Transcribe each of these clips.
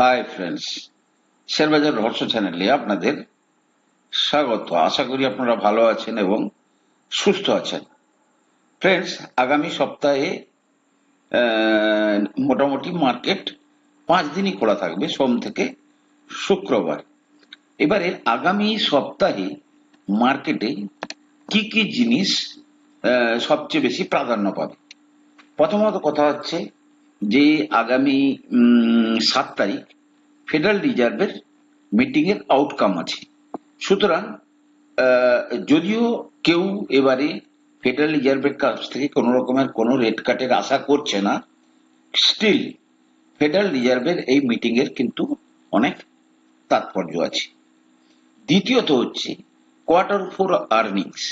Hi friends শেয়ারবাজার রহস্য চ্যানেলে আপনাদের স্বাগত। আশা করি আপনারা ভালো আছেন এবং সুস্থ আছেন। ফ্রেন্ডস আগামী সপ্তাহে মোটামুটি মার্কেট পাঁচ দিনই খোলা থাকবে, সোম থেকে শুক্রবার। এবারে আগামী সপ্তাহে মার্কেটে কি কি জিনিস সবচেয়ে বেশি প্রাধান্য পাবে? প্রথমত কথা হচ্ছে যে আগামী সাত তারিখ ফেডারেল রিজার্ভের মিটিং এর আউটকাম আছে। সুতরাং যদিও কেউ এবারে ফেডারেল রিজার্ভের কাছ থেকে কোনো রকমের কোনো রেট কাটের আশা করছে না স্টিল ফেডারেল রিজার্ভের এই মিটিং এর কিন্তু অনেক তাৎপর্য আছে। দ্বিতীয়ত হচ্ছে কোয়ার্টার ফোর আর্নিংস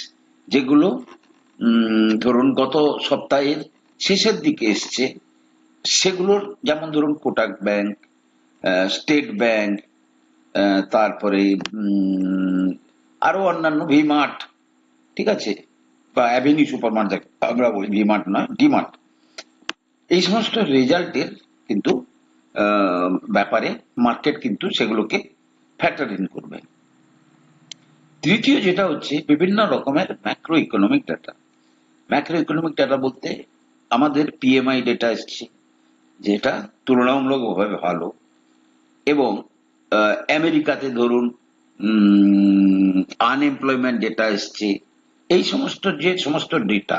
যেগুলো ধরুন গত সপ্তাহের শেষের দিকে এসছে সেগুলোর, যেমন ধরুন কোটাক ব্যাংক স্টেট ব্যাংক তারপরে আরও অন্যান্য ভিমার্ট ঠিক আছে? বা অ্যাভিনিউ সুপার মার্কেট আমরা বলি ভিমার্ট নয় ডিমার্ট এই সমস্ত রেজাল্টের কিন্তু ব্যাপারে মার্কেট কিন্তু সেগুলোকে ফ্যাক্টর ইন করবে। তৃতীয় যেটা হচ্ছে, বিভিন্ন রকমের macro economic data macro economic data বলতে আমাদের পিএমআই ডেটা এসছে। যেটা তুলনামূলকভাবে ভালো। এবং আমেরিকাতে ধরুন আনএমপ্লয়মেন্ট ডেটা এসছে, এই সমস্ত যে সমস্ত ডেটা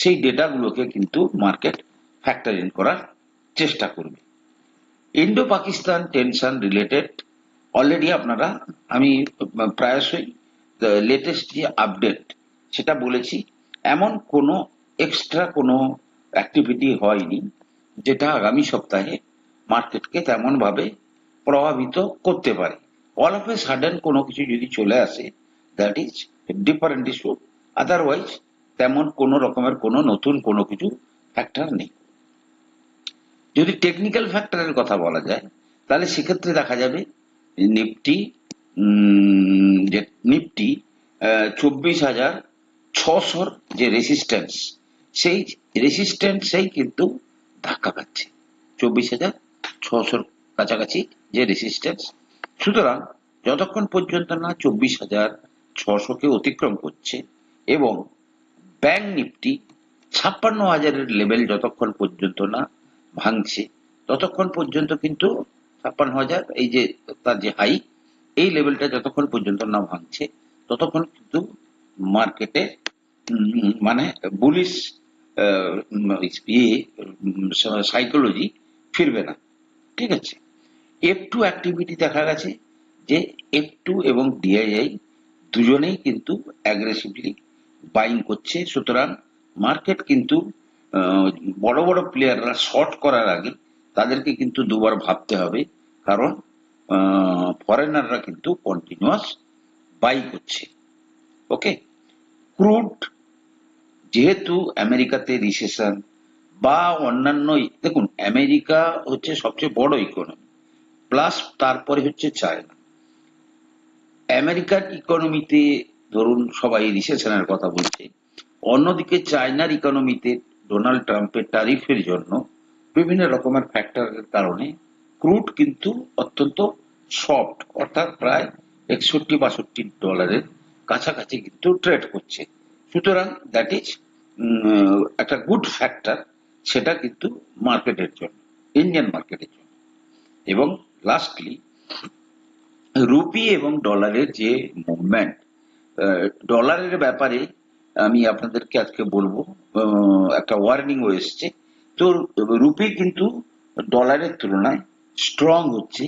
সেই ডেটাগুলোকে কিন্তু মার্কেট ফ্যাক্টর ইন করার চেষ্টা করবে। Indo Pakistan tension related already আপনারা, আমি প্রায়শই লেটেস্ট যে আপডেট সেটা বলেছি, এমন কোনো এক্সট্রা কোনো অ্যাক্টিভিটি হয়নি। যেটা আগামী সপ্তাহে মার্কেটকে তেমন ভাবে প্রভাবিত করতে পারে। অল অফ এ সাডেন কোনো কিছু যদি চলে আসে that is different issue otherwise তেমন কোনো রকমের কোনো নতুন কোনো কিছু ফ্যাক্টর নেই। যদি টেকনিক্যাল ফ্যাক্টরের কথা বলা যায়, তাহলে সেক্ষেত্রে দেখা যাবে নিফটি যে নিফটি চব্বিশ হাজার ছশোর যে রেসিস্ট্যান্স সেই রেসিস্ট্যান্সেই কিন্তু ধাক্কা খাচ্ছে। চব্বিশ হাজার ছশোর কাছাকাছি যে রেসিস্ট্যান্স সুতরাং যতক্ষণ পর্যন্ত না চব্বিশ হাজার ছশোকে অতিক্রম করছে এবং ব্যাংক নিফটি ছাপ্পান্ন হাজারের লেভেল যতক্ষণ পর্যন্ত না ভাঙছে, ততক্ষণ পর্যন্ত কিন্তু ছাপ্পান্ন হাজার এই যে তার যে হাই এই লেভেলটা যতক্ষণ পর্যন্ত না ভাঙছে, ততক্ষণ কিন্তু মার্কেটে মানে বুলিশ সাইকোলজি ফিরবে না। ঠিক আছে? এফ টু অ্যাক্টিভিটি দেখা গেছে যে এফ টু এবং ডিআইআই দুজনেই কিন্তু অ্যাগ্রেসিভলি বাইং করছে। সুতরাং মার্কেট কিন্তু বড় বড় প্লেয়াররা শর্ট করার আগে তাদেরকে কিন্তু দুবার ভাবতে হবে। কারণ ফরেনাররা কিন্তু কন্টিনিউয়াস বাই করছে। ওকে ক্রুড যেহেতু আমেরিকাতে রিসেশন বা অন্যান্য দেখুন, আমেরিকা হচ্ছে সবচেয়ে বড় ইকোনমি প্লাস তারপরে হচ্ছে চায়না। আমেরিকার ইকোনমিতে ধরুন সবাই রিসেশনের কথা বলছে। অন্যদিকে চায়নার ইকোনমিতে ডোনাল্ড ট্রাম্পের ট্যারিফের জন্য বিভিন্ন রকমের ফ্যাক্টরের কারণে ক্রুড কিন্তু অত্যন্ত সফট অর্থাৎ প্রায় একষট্টি বাষট্টি ডলারের কাছাকাছি কিন্তু ট্রেড করছে। সুতরাং দ্যাট ইজ একটা গুড ফ্যাক্টর সেটা কিন্তু মার্কেটের জন্য ইন্ডিয়ান মার্কেটের জন্য। এবং লাস্টলি রুপি এবং ডলারের যে মুভমেন্ট ডলারের ব্যাপারে আমি আপনাদেরকে আজকে বলব একটা ওয়ার্নিং এসছে। তো রুপি কিন্তু ডলারের তুলনায় স্ট্রং হচ্ছে,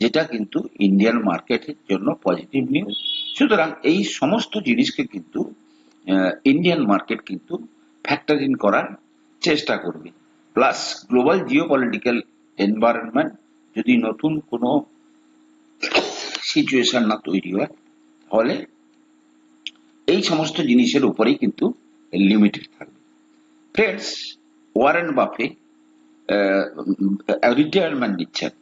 যেটা কিন্তু ইন্ডিয়ান মার্কেটের জন্য পজিটিভ নিউজ সুতরাং এই সমস্ত জিনিসকে কিন্তু ইন্ডিয়ান মার্কেট কিন্তু ফ্যাক্টর ইন করার চেষ্টা করবে। Plus global geo political environment যদি নতুন কোনো সিচুয়েশন না তৈরি হয় তাহলে এই সমস্ত জিনিসের উপরেই কিন্তু লিমিটেড থাকবে। ফ্রেন্ডস ওয়ারেন বাফে রিটায়ারমেন্ট নিচ্ছেন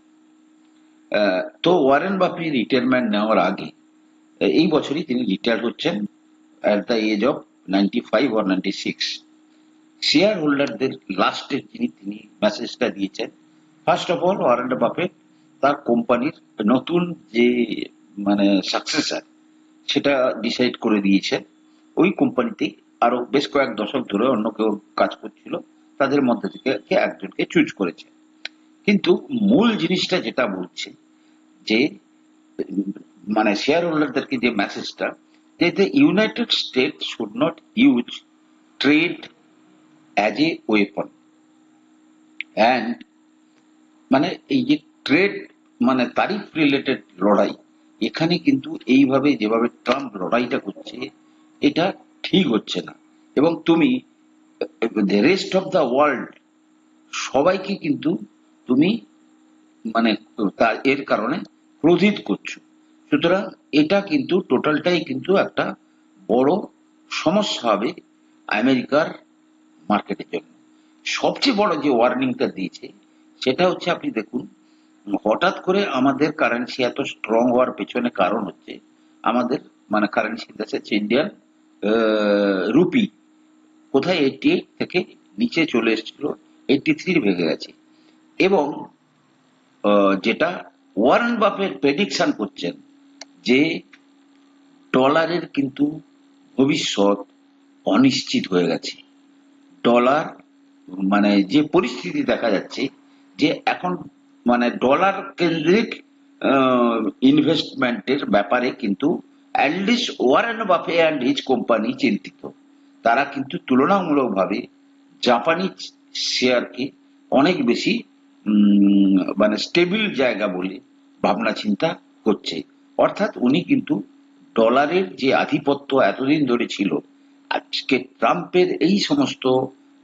তো ওয়ারেন বাফে রিটায়ারমেন্ট নেওয়ার আগে, এই বছরই তিনি রিটায়ার হচ্ছেন at the age of ninety five or ninety six share হোল্ডারদের লাস্টে যিনি, তিনি মেসেজটা দিয়েছেন first of all Warren Buffett তার কোম্পানির নতুন যে মানে সাকসেসার সেটা ডিসাইড করে দিয়েছে ওই কোম্পানিতে আরও বেশ কয়েক দশক ধরে অন্য কেউ কাজ করছিল, তাদের মধ্যে থেকে একজনকে চুজ করেছে। কিন্তু মূল জিনিসটা যেটা বলছে, যে মানে শেয়ার হোল্ডারদেরকে যে মেসেজটা যে the United State should not use trade as a weapon and মানে এই যে ট্রেড মানে তারিফ রিলেটেড লড়াই, এখানে কিন্তু এইভাবে যেভাবে ট্রাম্প লড়াইটা করছে, এটা ঠিক হচ্ছে না। এবং তুমি রেস্ট অফ দ্য ওয়ার্ল্ড সবাইকে কিন্তু তুমি মানে তার এর কারণে ক্রোধিত করছ। সুতরাং এটা কিন্তু টোটালটাই কিন্তু একটা বড় সমস্যা হবে আমেরিকার মার্কেটের জন্য। সবচেয়ে বড় যে ওয়ার্নিংটা দিয়েছে, সেটা হচ্ছে আপনি দেখুন, হঠাৎ করে আমাদের কারেন্সি এত স্ট্রং হওয়ার পেছনে কারণ হচ্ছে আমাদের মানে কারেন্সি দেশে ইন্ডিয়ান রুপি কোথায়? এইটি থেকে নিচে চলে এসেছিল এইটি থ্রি ভেঙে গেছে। এবং যেটা ওয়ারেন বাফেট প্রেডিকশন করছেন যে ডলারের কিন্তু ভবিষ্যৎ অনিশ্চিত হয়ে গেছে। ডলার মানে যে পরিস্থিতি দেখা যাচ্ছে যে এখন মানে ডলার কেন্দ্রিক ইনভেস্টমেন্টের ব্যাপারে কিন্তু at least Warren Buffett and his company চিন্তিত। তারা কিন্তু তুলনামূলকভাবে জাপানি শেয়ারকে অনেক বেশি মানে স্টেবিল জায়গা বলে ভাবনা চিন্তা করছে। অর্থাৎ উনি কিন্তু ডলারের যে আধিপত্য এতদিন ধরে ছিল, আজকে ট্রাম্পের এই সমস্ত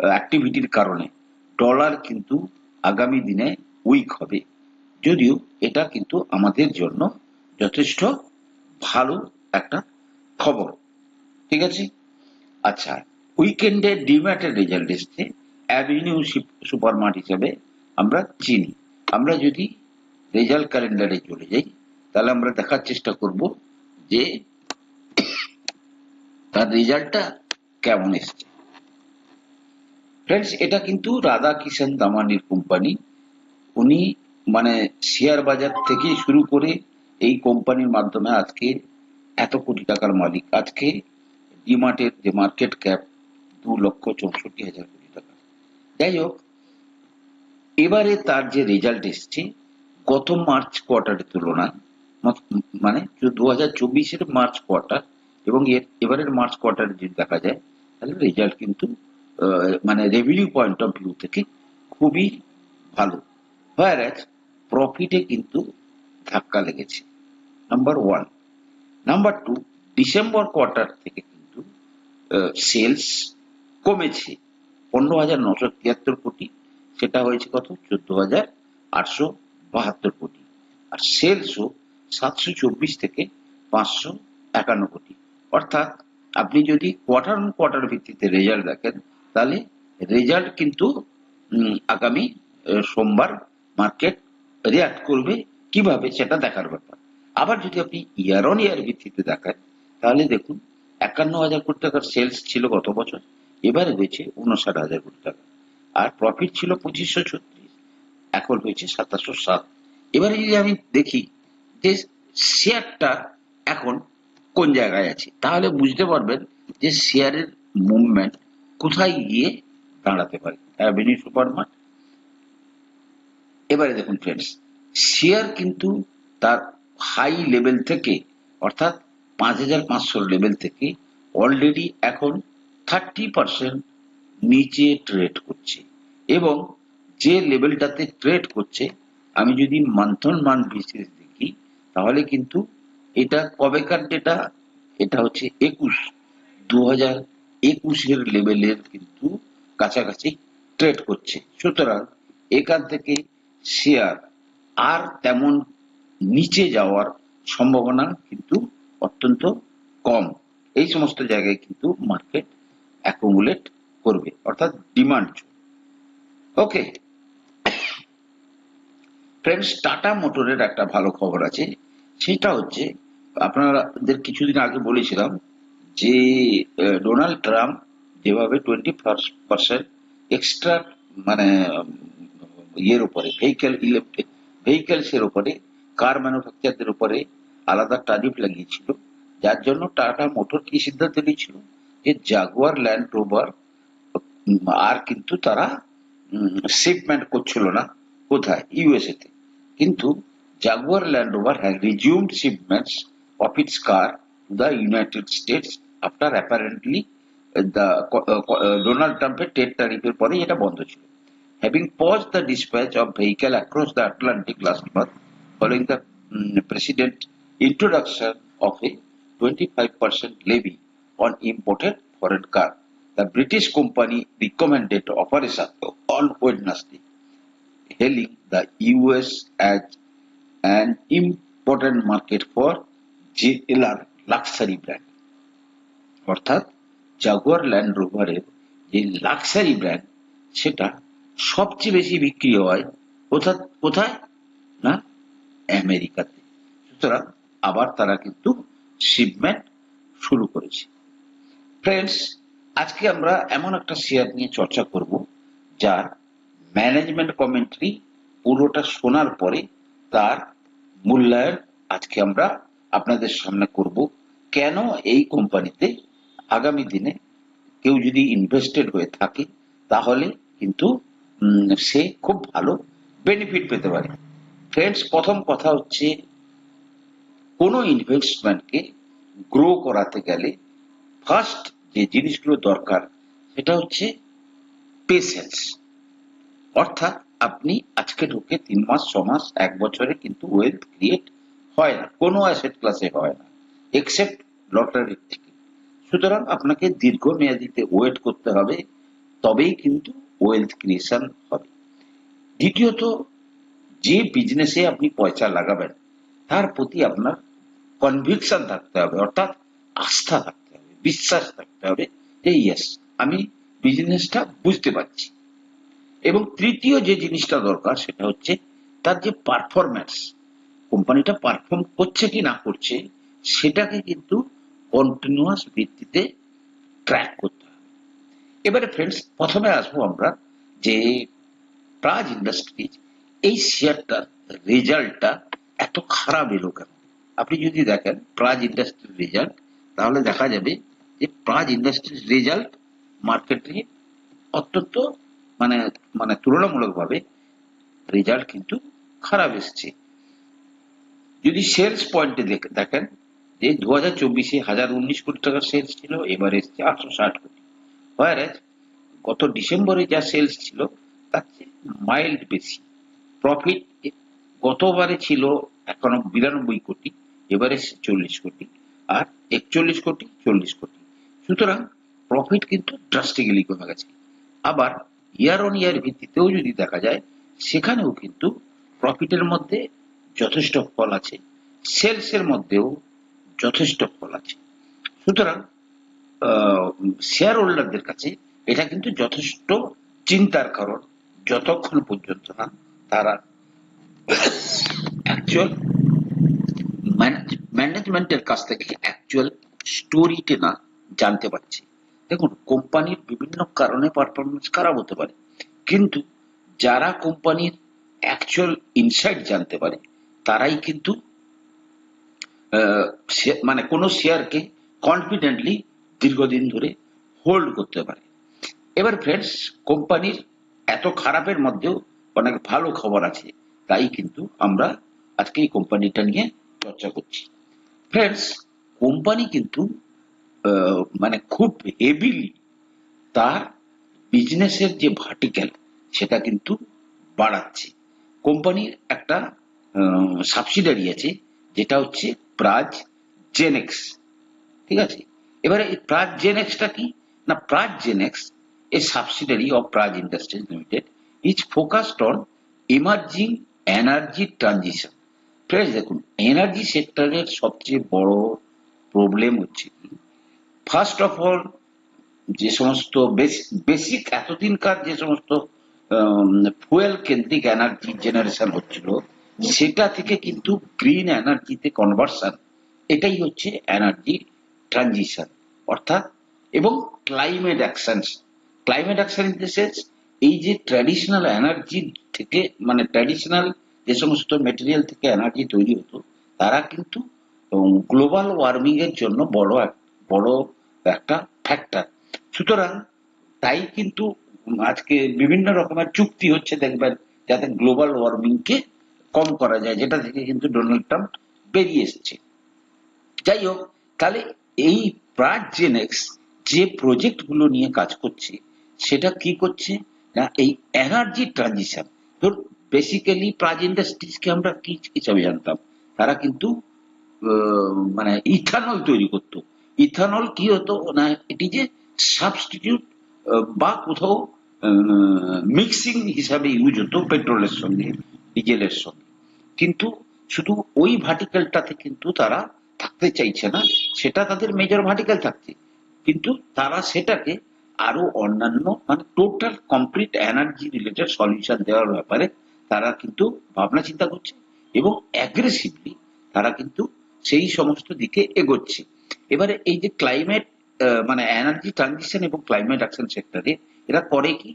অ্যাক্টিভিটির কারণে ডলার কিন্তু আগামী দিনে উইক হবে। যদিও এটা কিন্তু আমাদের জন্য যথেষ্ট ভালো একটা খবর। ঠিক আছে? আচ্ছা উইকেন্ডে ডিম্যাটের রেজাল্ট এসছে অ্যাভিনিউ সুপারমার্ট হিসাবে আমরা চিনি। আমরা যদি রেজাল্ট ক্যালেন্ডারে চলে যাই তাহলে আমরা দেখার চেষ্টা করব যে তার রেজাল্টটা কেমন এসছে। ফ্রেন্ডস এটা কিন্তু রাধা কিষান দামানির কোম্পানি উনি মানে শেয়ার বাজার থেকে শুরু করে এই কোম্পানির মাধ্যমে আজকে এত কোটি টাকার মালিক। আজকে ডিমার্টের যে মার্কেট ক্যাপ দু লক্ষ চৌষট্টি হাজার কোটি টাকা। যাই হোক, এবারে তার যে রেজাল্ট এসছে, গত মার্চ কোয়ার্টারের তুলনায় মানে দু হাজার চব্বিশের মার্চ কোয়ার্টার এবং এর, এবারের মার্চ কোয়ার্টারে যদি দেখা যায়, তাহলে রেজাল্ট কিন্তু মানে রেভিনিউ পয়েন্ট অফ ভিউ থেকে খুবই ভালো। হোয়ারাজ প্রফিটে কিন্তু ধাক্কা লেগেছে। Number one number two December quarter থেকে কিন্তু সেলস কমেছে। পনেরো হাজার নশো তিয়াত্তর কোটি। সেটা হয়েছে কত? চোদ্দ হাজার আটশো বাহাত্তর কোটি। আর সেলসও সাতশো চব্বিশ থেকে পাঁচশো একান্ন কোটি। অর্থাৎ আপনি যদি কোয়ার্টার অন কোয়ার্টার ভিত্তিতে রেজাল্ট দেখেন, তাহলে রেজাল্ট কিন্তু আগামী সোমবার মার্কেট রিয়াক্ট করবে কীভাবে সেটা দেখার ব্যাপার। আবার যদি আপনি ইয়ার অন ইয়ার ভিত্তিতে দেখেন, তাহলে দেখুন একান্ন হাজার কোটি টাকার সেলস ছিল গত বছর, এবারে হয়েছে উনষাট হাজার কোটি টাকা। আর প্রফিট ছিল পঁচিশশো ছত্রিশ, এখন হয়েছে সাতাশশো সাত। এবারে যদি আমি দেখি যে শেয়ারটা এখন কোন জায়গায় আছে? তাহলে বুঝতে পারবেন যে শেয়ারের মুভমেন্ট কোথায় গিয়ে দাঁড়াতে পারে? অ্যাভিনিউ সুপারমার্ট এবারে দেখুন ফ্রেন্ডস শেয়ার কিন্তু তার হাই লেভেল থেকে, অর্থাৎ পাঁচ হাজার পাঁচশো লেভেল থেকে অলরেডি এখন থার্টি পার্সেন্ট নিচে ট্রেড করছে। এবং যে লেভেলটাতে ট্রেড করছে, আমি যদি মান্থন মান দেখি তাহলে কিন্তু এটা কবেকার ডেটা এটা হচ্ছে একুশ। দু হাজার একুশের লেভেলের কিন্তু কাছাকাছি ট্রেড করছে। সুতরাং এখান থেকে শেয়ার আর তেমন নিচে যাওয়ার সম্ভাবনা কিন্তু অত্যন্ত কম। এই সমস্ত জায়গায় কিন্তু মার্কেট অ্যাকুমুলেট করবে, অর্থাৎ ডিমান্ড ওকে ফ্রেন্ডস টাটা মোটরের একটা ভালো খবর আছে। সেটা হচ্ছে, আপনাদের কিছুদিন আগে বলেছিলাম যে ডোনাল্ড ট্রাম্প যেভাবে টোয়েন্টি পার্সেন্ট এক্সট্রা মানে ইয়ের উপরে ভেহিকেল ভেহিকেলস এর উপরে কার ম্যানুফ্যাকচারদের উপরে আলাদা ট্যারিফ লাগিয়েছিল, যার জন্য টাটা মোটর কি সিদ্ধান্ত নিয়েছিল যে জাগুয়ার ল্যান্ড রোভার আর কিন্তু তারা শিপমেন্ট করছিল না কোথায়? ইউএসএ তে। কিন্তু Jaguar Land Rover has resumed shipments of its car to the United States after apparently the Donald ট্রাম্পের টেট ট্যারিফের পরে এটা বন্ধ ছিল having paused the dispatch of vehicle across the Atlantic last month following the mm, president introduction of a 25% levy on imported foreign car. The British company recommended operation on Wednesday, hailing the US as an important market for JLR luxury brand. অর্থাৎ Jaguar Land রোভারের যে luxury brand সেটা সবচেয়ে বেশি বিক্রি হয় কোথা- কোথায়? না, আমেরিকাতে। সুতরাং আবার তারা কিন্তু শিপমেন্ট শুরু করেছে। ফ্রেন্ডস আজকে আমরা এমন একটা শেয়ার নিয়ে চর্চা করব, যার ম্যানেজমেন্ট কমেন্ট্রি পুরোটা শোনার পরে তার মূল্যায়ন আজকে আমরা আপনাদের সামনে করব। কেন এই কোম্পানিতে আগামী দিনে কেউ যদি ইনভেস্টেড হয়ে থাকে, তাহলে কিন্তু সে খুব ভালো বেনিফিট পেতে পারে। ফ্রেন্ডস প্রথম কথা হচ্ছে, কোনো ইনভেস্টমেন্টকে গ্রো করাতে গেলে ফার্স্ট যে জিনিসগুলো দরকার, সেটা হচ্ছে পেশেন্স অর্থাৎ আপনি আজকে ঢুকে তিন মাস, ছ মাস, এক বছরে কিন্তু ওয়েলথ ক্রিয়েট হয় না। কোনো অ্যাসেট ক্লাসে হয় না এক্সেপ্ট লটারির থেকে। সুতরাং আপনাকে দীর্ঘমেয়াদিতে ওয়েট করতে হবে, তবেই কিন্তু ওয়েলথ ক্রিয়েশন হবে। দ্বিতীয়ত, যে বিজনেসে আপনি পয়সা লাগাবেন, তার প্রতি আপনার কনভিকশন থাকতে হবে, অর্থাৎ আস্থা থাকতে হবে, বিশ্বাস থাকতে হবে যে ইয়েস আমি বিজনেসটা বুঝতে পারছি। এবং তৃতীয় যে জিনিসটা দরকার সেটা হচ্ছে তার যে পারফরম্যান্স কোম্পানিটা পারফর্ম করছে কি না করছে, সেটাকে কিন্তু কন্টিনিউয়াস ভিত্তিতে ট্র্যাক করতে হবে। এবারে ফ্রেন্ডস প্রথমে আসব আমরা যে প্রাজ ইন্ডাস্ট্রিজ এই শেয়ারটার রেজাল্টটা এত খারাপ এলো কেন? আপনি যদি দেখেন প্রাজ ইন্ডাস্ট্রির রেজাল্ট তাহলে দেখা যাবে যে প্রাজ ইন্ডাস্ট্রির রেজাল্ট মার্কেটে অত্যন্ত মানে মানে তুলনামূলকভাবে রেজাল্ট কিন্তু খারাপ এসছে। যদি সেলস পয়েন্টে দেখেন যে দু হাজার চব্বিশে হাজার উনিশ কোটি টাকার সেলস ছিল, এবার এসছে আটশো ষাট কোটি। হোয়ারাজ গত ডিসেম্বরে যা সেলস ছিল, তার মাইল্ড বেশি। প্রফিট গতবারে ছিল এখনও বিরানব্বই কোটি, এবারে চল্লিশ কোটি, আর একচল্লিশ কোটি, চল্লিশ কোটি। সুতরাং প্রফিট কিন্তু ড্রাস্টিক্যালি কমে গেছে। আবার ইয়ার অন ইয়ার ভিত্তিতেও যদি দেখা যায়, সেখানেও কিন্তু প্রফিটের মধ্যে যথেষ্ট ফল আছে সেলস এর মধ্যেও যথেষ্ট ফল আছে। সুতরাং শেয়ার হোল্ডারদের কাছে এটা কিন্তু যথেষ্ট চিন্তার কারণ, যতক্ষণ পর্যন্ত না তারা অ্যাকচুয়াল ম্যানেজমেন্টের কাছ থেকে অ্যাকচুয়াল স্টোরিতে না জানতে পারছি। দেখুন, কোম্পানির বিভিন্ন কারণে পারফরমেন্স খারাপ হতে পারে। কিন্তু যারা কোম্পানির অ্যাকচুয়াল ইনসাইট জানতে পারে, তারাই কিন্তু মানে কোনো শেয়ারকে কনফিডেন্টলি দীর্ঘদিন ধরে হোল্ড করতে পারে। এবার ফ্রেন্ডস কোম্পানির এত খারাপের মধ্যেও অনেক ভালো খবর আছে, তাই কিন্তু আমরা আজকে এই কোম্পানিটা নিয়ে চর্চা করছি। ফ্রেন্ডস কোম্পানি কিন্তু মানে খুব হেভিলি তার বিজনেসের যে ভার্টিক্যাল সেটা কিন্তু বাড়াচ্ছে। কোম্পানির একটা সাবসিডারি আছে, যেটা হচ্ছে প্রাজ জেনেক্স ঠিক আছে? এবারে এই প্রাজ জেনেক্সটা কি? না, Praj GenX a subsidiary of Praj industries limited is focused on emerging energy transition friends দেখুন এনার্জি সেক্টরের সবচেয়ে বড় প্রবলেম হচ্ছে কি ফার্স্ট অফ অল যে সমস্ত বেসিক এতদিনকার যে সমস্ত ফুয়েল কেন্দ্রিক এনার্জি জেনারেশন হচ্ছিল, সেটা থেকে কিন্তু গ্রিন এনার্জিতে কনভার্সন এটাই হচ্ছে এনার্জি ট্রানজিশন অর্থাৎ, এবং climate action climate action in the sense এই যে ট্র্যাডিশনাল এনার্জি থেকে মানে ট্র্যাডিশনাল যে সমস্ত মেটেরিয়াল থেকে এনার্জি তৈরি হতো, তারা কিন্তু গ্লোবাল ওয়ার্মিং এর জন্য বড় বড় একটা ফ্যাক্টর সুতরাং তাই কিন্তু আজকে বিভিন্ন রকমের চুক্তি হচ্ছে দেখবেন যাতে গ্লোবাল ওয়ার্মিং কে কম করা যায়, যেটা থেকে কিন্তু ডোনাল্ড ট্রাম্প বেরিয়ে এসেছে। যাই হোক, তাহলে এই প্রাক জেনেক্স যে প্রজেক্টগুলো নিয়ে কাজ করছে, সেটা কি করছে? না, এই এনার্জি ট্রানজিশন ধর বেসিক্যালি প্রাজ ইন্ডাস্ট্রিজকে আমরা কি হিসাবে জানতাম তারা কিন্তু মানে ইথানল তৈরি করতো। ইথানল কি হতো? না, এটি যে সাবস্টিটিউট বা কোথাও মিক্সিং হিসাবে ইউজ হতো পেট্রোলের সঙ্গে, ডিজেলের সঙ্গে। কিন্তু শুধু ওই ভার্টিক্যালটাতে কিন্তু তারা থাকতে চাইছে না, সেটা তাদের মেজর ভার্টিক্যাল থাকছে। কিন্তু তারা সেটাকে আরও অন্যান্য মানে total complete energy related solution দেওয়ার ব্যাপারে তারা কিন্তু ভাবনা চিন্তা করছে এবং অ্যাগ্রেসিভলি তারা কিন্তু সেই সমস্ত দিকে এগোচ্ছে। এবারে এই যে ক্লাইমেট মানে এনার্জি ট্রানজিশন এবং ক্লাইমেট অ্যাকশন সেক্টরে এরা করে কি?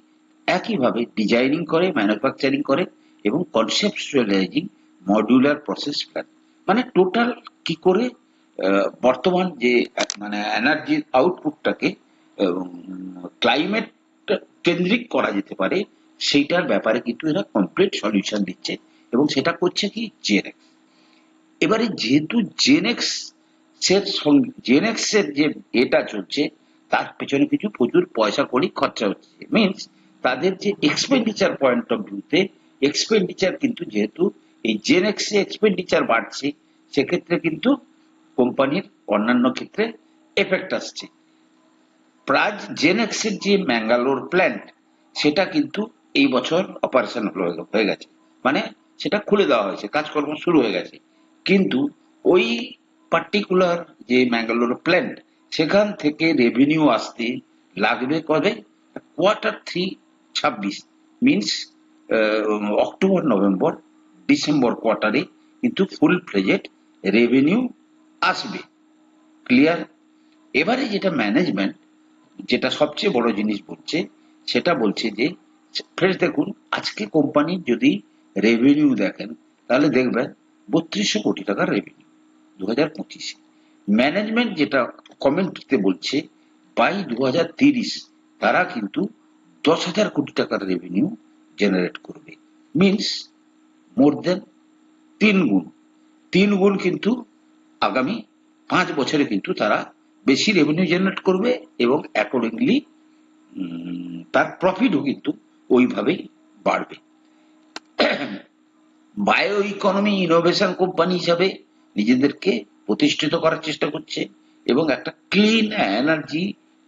একইভাবে ডিজাইনিং করে ম্যানুফ্যাকচারিং করে এবং কনসেপচুয়ালাইজিং মডিউলার প্রসেস প্ল্যান মানে টোটাল কি করে বর্তমান যে মানে এনার্জির আউটপুটটাকে ক্লাইমেট কেন্দ্রিক করা যেতে পারে, সেইটার ব্যাপারে কিন্তু এরা কমপ্লিট সলিউশন দিচ্ছে এবং সেটা করছে কি? জেনেক্স এবারে যেহেতু জেনেক্স এর সঙ্গে জেনেক্স এর যে এটা চলছে, তার পেছনে কিছু প্রচুর পয়সা কড়ি খরচা হচ্ছে। মিনস তাদের যে এক্সপেন্ডিচার পয়েন্ট অফ ভিউতে এক্সপেন্ডিচার কিন্তু যেহেতু এই জেনেক্স এক্সপেন্ডিচার বাড়ছে, সেক্ষেত্রে কিন্তু কোম্পানির অন্যান্য ক্ষেত্রে এফেক্ট আসছে। প্রাজ জেনেক্সের যে ম্যাঙ্গালোর প্ল্যান্ট সেটা কিন্তু এই বছর অপারেশন হয়ে গেছে। মানে সেটা খুলে দেওয়া হয়েছে, কাজকর্ম শুরু হয়ে গেছে। কিন্তু ওই পার্টিকুলার যে ম্যাঙ্গালোর প্ল্যান্ট সেখান থেকে রেভিনিউ আসতে লাগবে কবে? কোয়ার্টার থ্রি ছাব্বিশ মিনস অক্টোবর নভেম্বর ডিসেম্বর কোয়ার্টারে কিন্তু ফুল ফ্লেজেড রেভিনিউ আসবে। ক্লিয়ার এবারে যেটা ম্যানেজমেন্ট যেটা সবচেয়ে বড় জিনিস বলছে, সেটা বলছে যে ফ্রেশ দেখুন, আজকে কোম্পানির যদি রেভিনিউ দেখেন, তাহলে দেখবেন বত্রিশশো কোটি টাকার রেভিনিউ দু হাজার পঁচিশে। ম্যানেজমেন্ট যেটা কমেন্টতে বলছে বাই দু হাজার তিরিশ তারা কিন্তু দশ হাজার কোটি টাকার রেভিনিউ জেনারেট করবে। মিনস মোর দেন তিন গুণ। তিন গুণ কিন্তু আগামী পাঁচ বছরে কিন্তু তারা বেশি রেভিনিউ জেনারেট করবে এবং অ্যাকর্ডিংলি তার প্রফিটও কিন্তু ওইভাবেই বাড়বে। বায়ো ইকোনমি ইনোভেশন কোম্পানি হিসাবে নিজেদেরকে প্রতিষ্ঠিত করার চেষ্টা করছে এবং একটা ক্লিন এনার্জি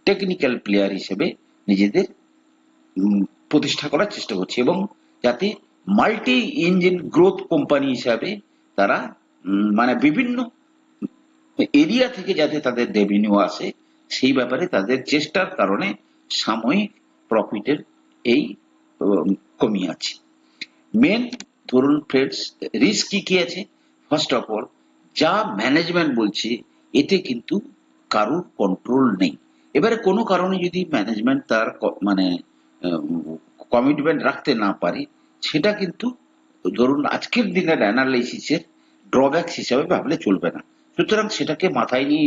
টেকনিক্যাল প্লেয়ার হিসেবে নিজেদের প্রতিষ্ঠা করার চেষ্টা করছে এবং যাতে মাল্টি ইঞ্জিন গ্রোথ কোম্পানি হিসাবে তারা মানে বিভিন্ন এরিয়া থেকে যাতে তাদের রেভিনিউ আসে সেই ব্যাপারে তাদের চেষ্টার কারণে সাময়িক প্রফিটের এই উম, কমি আছে। মেন ধরুন ফ্রেন্ডস রিস্ক কি কি আছে? ফার্স্ট অফ অল যা ম্যানেজমেন্ট বলছে, এতে কিন্তু কারোর কন্ট্রোল নেই। এবারে কোনো কারণে যদি ম্যানেজমেন্ট তার মানে কমিটমেন্ট রাখতে না পারে, সেটা কিন্তু ধরুন আজকের দিনের অ্যানালাইসিসের ড্রব্যাকস হিসাবে ভাবলে চলবে না। সুতরাং সেটাকে মাথায় নিয়ে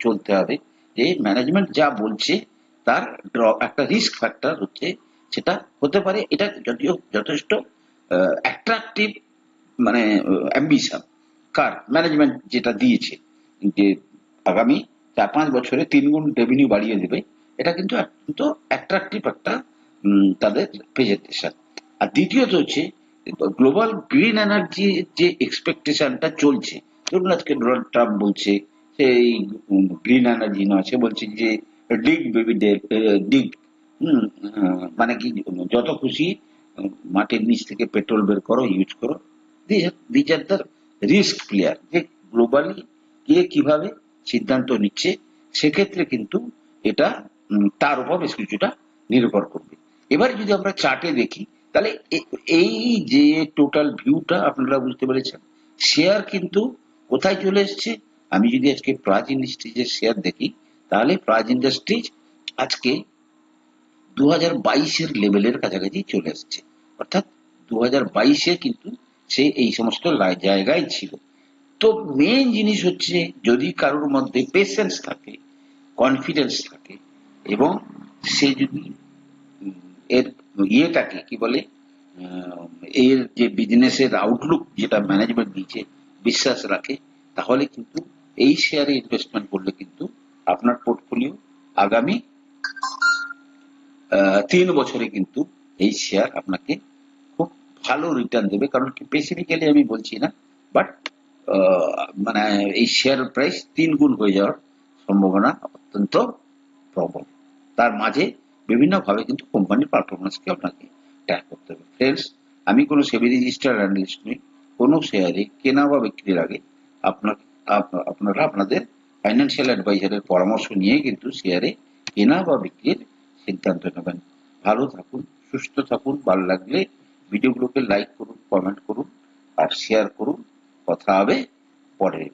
চলতে হবে যে ম্যানেজমেন্ট যা বলছে, তার ড্র একটা রিস্ক ফ্যাক্টর হচ্ছে, সেটা হতে পারে। এটা যদিও যথেষ্ট অ্যাট্রাকটিভ মানে অ্যাম্বিশন কার ম্যানেজমেন্ট যেটা দিয়েছে, যে আগামী চার পাঁচ বছরে তিন গুণ রেভিনিউ বাড়িয়ে দেবে, এটা কিন্তু অত্যন্ত অ্যাট্রাকটিভ একটা তাদের প্রেজেন্টেশন আর দ্বিতীয়ত হচ্ছে গ্লোবাল গ্রিন এনার্জি যে এক্সপেকটেশনটা চলছে, ধরুন আজকে ডোনাল্ড ট্রাম্প বলছে, সেই গ্রিন এনার্জি নয় সে বলছে যে ডিগ বেবি ডিগ মানে কি, যত খুশি, মাটির নিচ থেকে পেট্রোল বের করো ইউজ করো these are the risk player যে গ্লোবালি কে কীভাবে সিদ্ধান্ত নিচ্ছে, সেক্ষেত্রে কিন্তু এটা তার উপর বেশ কিছুটা নির্ভর করবে। এবার যদি আমরা চার্টে দেখি, তাহলে এই যে টোটাল ভিউটা আপনারা বুঝতে পেরেছেন শেয়ার কিন্তু কোথায় চলে এসছে? আমি যদি আজকে প্রাজ ইন্ডাস্ট্রিজের শেয়ার দেখি, তাহলে প্রাজ ইন্ডাস্ট্রিজ আজকে দু হাজার বাইশের লেভেলের কাছাকাছি চলে এসছে। অর্থাৎ দু হাজার বাইশে কিন্তু সে এই সমস্ত জায়গায় ছিল। তো মেন জিনিস হচ্ছে যদি কারোর মধ্যে পেশেন্স থাকে কনফিডেন্স থাকে, এবং সে যদি এর ইয়েটাকে কি বলে এর যে বিজনেসের আউটলুক যেটা ম্যানেজমেন্ট দিয়েছে বিশ্বাস রাখে, তাহলে কিন্তু এই শেয়ারে ইনভেস্টমেন্ট করলে কিন্তু আপনার পোর্টফোলিও আগামী তিন বছরে কিন্তু এই শেয়ার আপনাকে ভালো রিটার্ন দেবে, কারণ স্পেসিফিক্যালি আমি বলছি না বাট মানে এই শেয়ার প্রাইস তিন গুণ হয়ে যাওয়ার সম্ভাবনা অত্যন্ত প্রবল। তার মাঝে বিভিন্নভাবে কিন্তু কোম্পানির পারফরমেন্সকে আপনাকে ট্র্যাক করতে হবে। ফ্রেন্ডস আমি কোনো সেবি রেজিস্টার অ্যানালিস্ট নই, কোনো শেয়ারে কেনা বা বিক্রির আগে আপনার আপনারা আপনাদের ফাইন্যান্সিয়াল অ্যাডভাইজারের পরামর্শ নিয়ে কিন্তু শেয়ারে কেনা বা বিক্রির সিদ্ধান্ত নেবেন। ভালো থাকুন, সুস্থ থাকুন, ভালো লাগলে ভিডিওগুলোকে লাইক করুন কমেন্ট করুন আর শেয়ার করুন। কথা হবে পরের